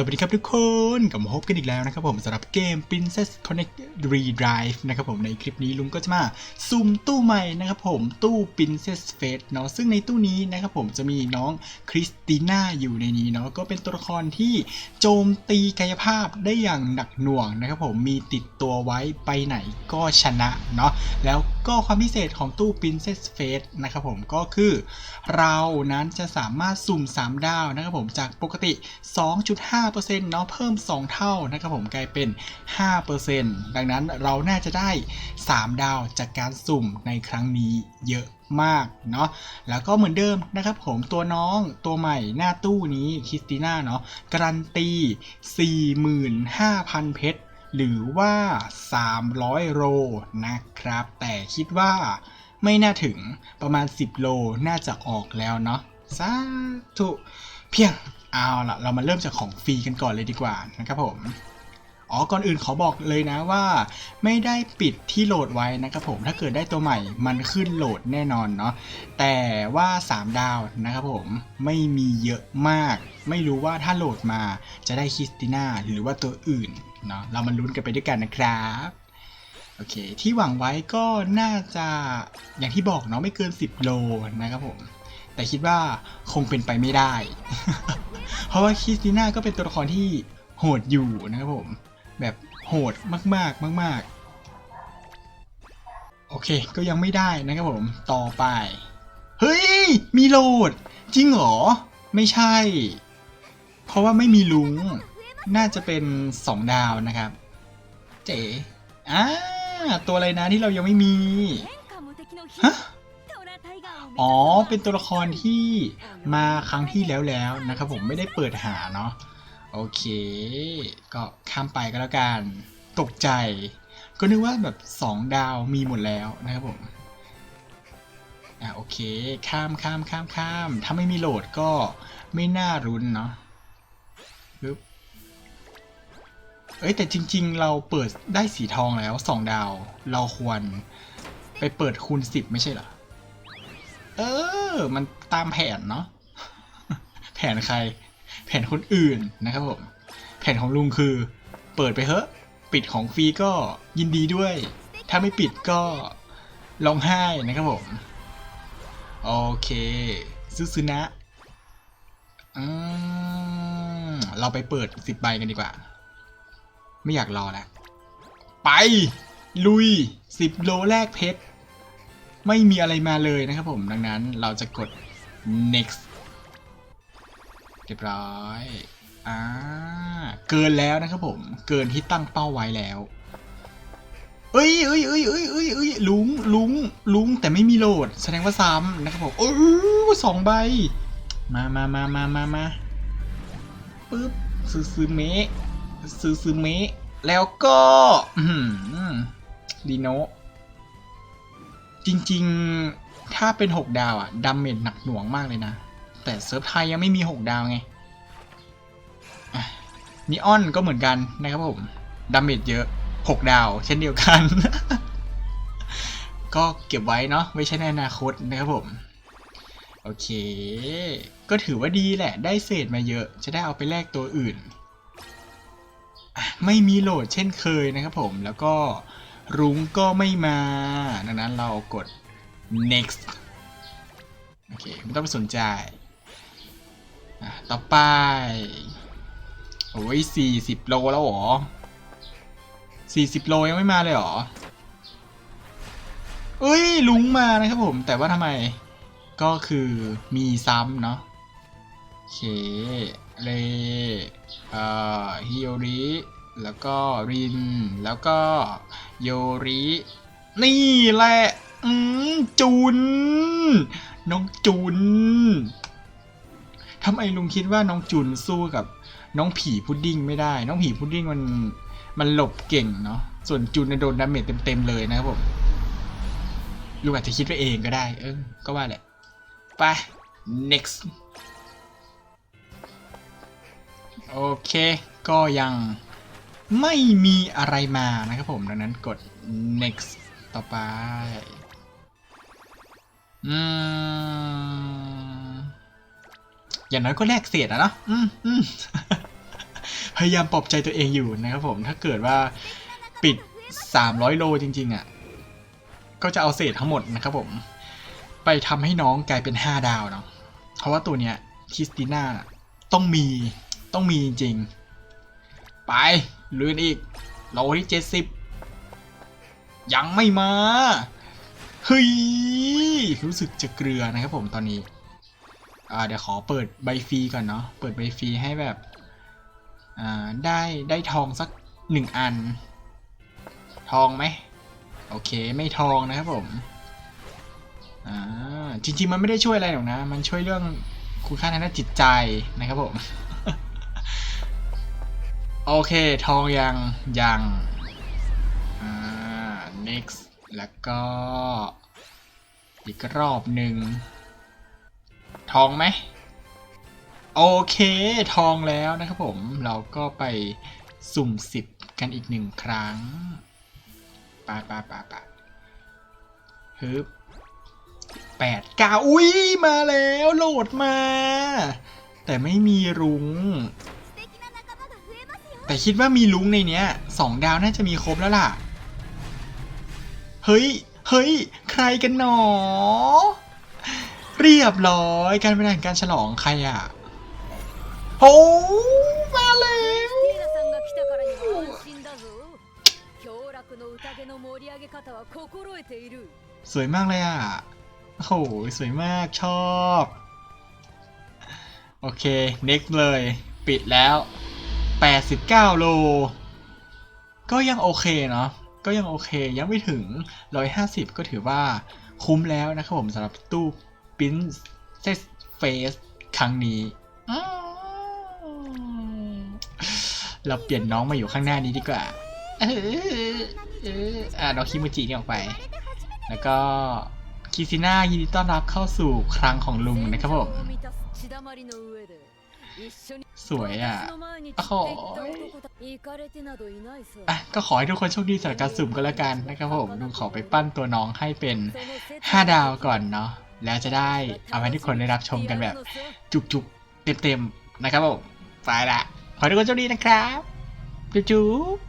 สวัสดีครับทุกคนกลับมาพบกันอีกแล้วนะครับผมสำหรับเกม Princess Connect Redrive นะครับผมในคลิปนี้ลุงก็จะมาซูมตู้ใหม่นะครับผมตู้ Princess Fate เนาะซึ่งในตู้นี้นะครับผมจะมีน้องคริสติน่าอยู่ในนี้เนาะก็เป็นตัวละครที่โจมตีกายภาพได้อย่างหนักหน่วงนะครับผมมีติดตัวไว้ไปไหนก็ชนะเนาะแล้วก็ความพิเศษของตู้ Princess Fate นะครับผมก็คือเรานั้นจะสามารถสุ่ม 3 ดาวนะครับผมจากปกติ 2.5 5%เนาะเพิ่ม 2 เท่านะครับผมกลายเป็น 5%ดังนั้นเราน่าจะได้ 3 ดาวจากการสุ่มในครั้งนี้เยอะมากเนาะแล้วก็เหมือนเดิมนะครับผมตัวน้องตัวใหม่หน้าตู้นี้คริสติน่าเนาะการันตี 45,000 เพชรหรือว่า 300 โลนะครับ แต่คิดว่าไม่น่าถึงประมาณ 10 โลน่าจะออกแล้วเนาะสาธุเพียง เอาละเรามาเริ่มจากของฟรีกันก่อนเลยดีกว่านะครับผมอ๋อก่อนอื่นขอบอกเลยนะว่า ไม่ได้ปิดที่โหลดไว้นะครับผมถ้าเกิดได้ตัวใหม่มันขึ้นโหลดแน่นอนเนาะแต่ว่า 3 ดาวนะครับผมไม่มีเยอะมาก ไม่รู้ว่าถ้าโหลดมาจะได้คริสติน่าหรือว่าตัวอื่นเนาะเรามาลุ้นกันไปด้วยกันนะครับโอเคที่หวังไว้ก็น่าจะอย่างที่บอกเนาะไม่เกิน 10 โลนะครับผม แต่คิดว่าคงเป็นไปไม่ได้ เพราะว่าคริสติน่าก็เป็นตัวละครที่โหดอยู่นะครับผม แบบโหดมากๆมาก ๆ โอเคก็ยังไม่ได้นะครับผมต่อไป เฮ้ย มีโหลด จริงเหรอ ไม่ใช่ เพราะว่าไม่มีลุง น่าจะเป็น 2 ดาวนะครับ เจ๋อ่าตัวอะไรนะที่เรายังไม่มี ฮะ อ๋อ เป็นตัวละครที่มาครั้งที่แล้วแล้วนะครับผมไม่ได้เปิดหาเนาะ โอเค ก็ข้ามไปก็แล้วกัน ตกใจ ก็นึกว่าแบบ 2 ดาวมีหมดแล้วนะครับผม อะโอเค ข้ามข้ามข้ามข้าม ถ้าไม่มีโหลดก็ไม่น่ารุนเนาะปึ๊บเอ้ยแต่จริง ๆ เราเปิดได้สีทองแล้ว 2 ดาว เราควรไปเปิดคูณ 10 ไม่ใช่เหรอ เออ มันตามแผนเนาะแผนใคร แผนคนอื่นนะครับผม แผนของลุงคือ เปิดไปเถอะ ปิดของฟรีก็ยินดีด้วย ถ้าไม่ปิดก็ร้องไห้นะครับผม โอเคซึซึนะอืมเราไปเปิดสิบใบกันดีกว่า ไม่อยากรอแล้ว ไป ลุยสิบโลแรกเพชร ไม่มีอะไรมาเลยนะครับผม ดังนั้นเราจะกด next เรียบร้อยอ่าเกินแล้วนะครับผม เกินที่ตั้งเป้าไว้แล้วเอ้ยเอ้ยเอ้ยเอ้ยเอ้ยเอ้ยลุงลุงลุงแต่ไม่มีโหลด แสดงว่าซ้ำนะครับผมโอ้ยสองใบ มามามามามามาปึ๊บซื้อซื้อเมะซื้อซื้อเมะแล้วก็อืมดีโน จริงๆถ้าเป็น 6 ดาวอะดัมเมจหนักหน่วงมากเลยนะ แต่เซิร์ฟไทยยังไม่มี 6 ดาวไงนีออนก็เหมือนกันนะครับผมดัมเมจเยอะ 6 ดาว เช่นเดียวกัน ก็เก็บไว้เนาะไม่ใช่ในอนาคตนะครับผม โอเค ก็ถือว่าดีแหละ ได้เศษมาเยอะ จะได้เอาไปแลกตัวอื่น ไม่มีโหลดเช่นเคยนะครับผมแล้วก็ รุ้งก็ไม่มา ดังนั้นเรากด next โอเค ไม่ต้องไปสนใจต่อไป โอ้ยสี่สิบโลแล้วหรอสี่สิบโลยังไม่มาเลยหรอ เอ้ย ลุงมานะครับผม แต่ว่าทำไม ก็คือมีซ้ำเนาะโอเค เลเอ่อฮิโอริ แล้วก็ริน แล้วก็ โยริ นี่แหละอืมจุน น้องจุนทำไมลุงคิดว่าน้องจุนสู้กับ น้องผีพุดดิ้งไม่ได้ น้องผีพุดดิ้งมันมันหลบเก่งเนาะ ส่วนจุนโดนดาเมจเต็มๆเลยนะครับผมลุงอาจจะคิดไปเองก็ได้ เออ ก็ว่าแหละ ไป next โอเค ก็ยัง ไม่มีอะไรมานะครับผม ดังนั้นกด next ต่อไป อืม อย่างน้อยก็แลกเศษอะเนาะอืมอืมพยายามปลอบใจตัวเองอยู่นะครับผม ถ้าเกิดว่าปิด 300 โลจริง ๆอะก็จะเอาเศษทั้งหมดนะครับผม ไปทำให้น้องกลายเป็น 5 ดาวเนาะ เพราะว่าตัวเนี้ยคริสติน่าต้องมีต้องมีจริงๆไป ลื่อนอีกโลที่70ยังไม่มาเฮ้ยรู้สึกจะเกลือนะครับผมตอนนี้อ่าเดี๋ยวขอเปิดใบฟรีก่อนเนาะเปิดใบฟรีให้แบบอ่าได้ได้ทองสักหนึ่งอัน ทองไหมโอเคไม่ทองนะครับผมอ่าจริงๆมันไม่ได้ช่วยอะไรหรอกนะ มันช่วยเรื่องคุณค่าทางด้านจิตใจนะครับผม โอเค ทองยัง ยัง อ่า next แล้วก็ อีกรอบหนึ่ง ทองไหม โอเค ทองแล้วนะครับผม เราก็ไปสุ่มสิบกันอีกหนึ่งครั้งปาปาปาปาฮึบแปดเก้าอุ้ย มาแล้ว โหลดมา แต่ไม่มีรุง้ง แต่คิดว่ามีลุงในเนี้ยสองดาวน่าจะมีครบแล้วล่ะ เฮ้ย เฮ้ย ใครกันหนอ เรียบร้อยการเป็นการฉลองใครอะโอ้มาเลยสวยมากเลยอะโหสวยมากชอบ โอเค next เลย ปิดแล้ว 89 โล ก็ยังโอเคเนาะก็ยังโอเคยังไม่ถึง 150 ก็ถือว่าคุ้มแล้วนะครับผมสำหรับตู้ Princess Face ครั้งนี้ เราเปลี่ยนน้องมาอยู่ข้างหน้านี้ดีกว่าเออเอออะน้องคิมูจินี่ออกไป แล้วก็คิซิน่ายินดีต้อนรับเข้าสู่ครั้งของลุงนะครับผม สวยอะขออะก็ขอให้ทุกคนโชคดีจากการสุ่มก็แล้วกันนะครับผมนุ่มขอไปปั้นตัวน้องให้เป็น 5 ดาวก่อนเนาะแล้วจะได้เอาไว้ทุกคนได้รับชมกันแบบ จุกๆเต็มๆนะครับผมไปละขอให้ทุกคนโชคดีนะครับจุ๊บ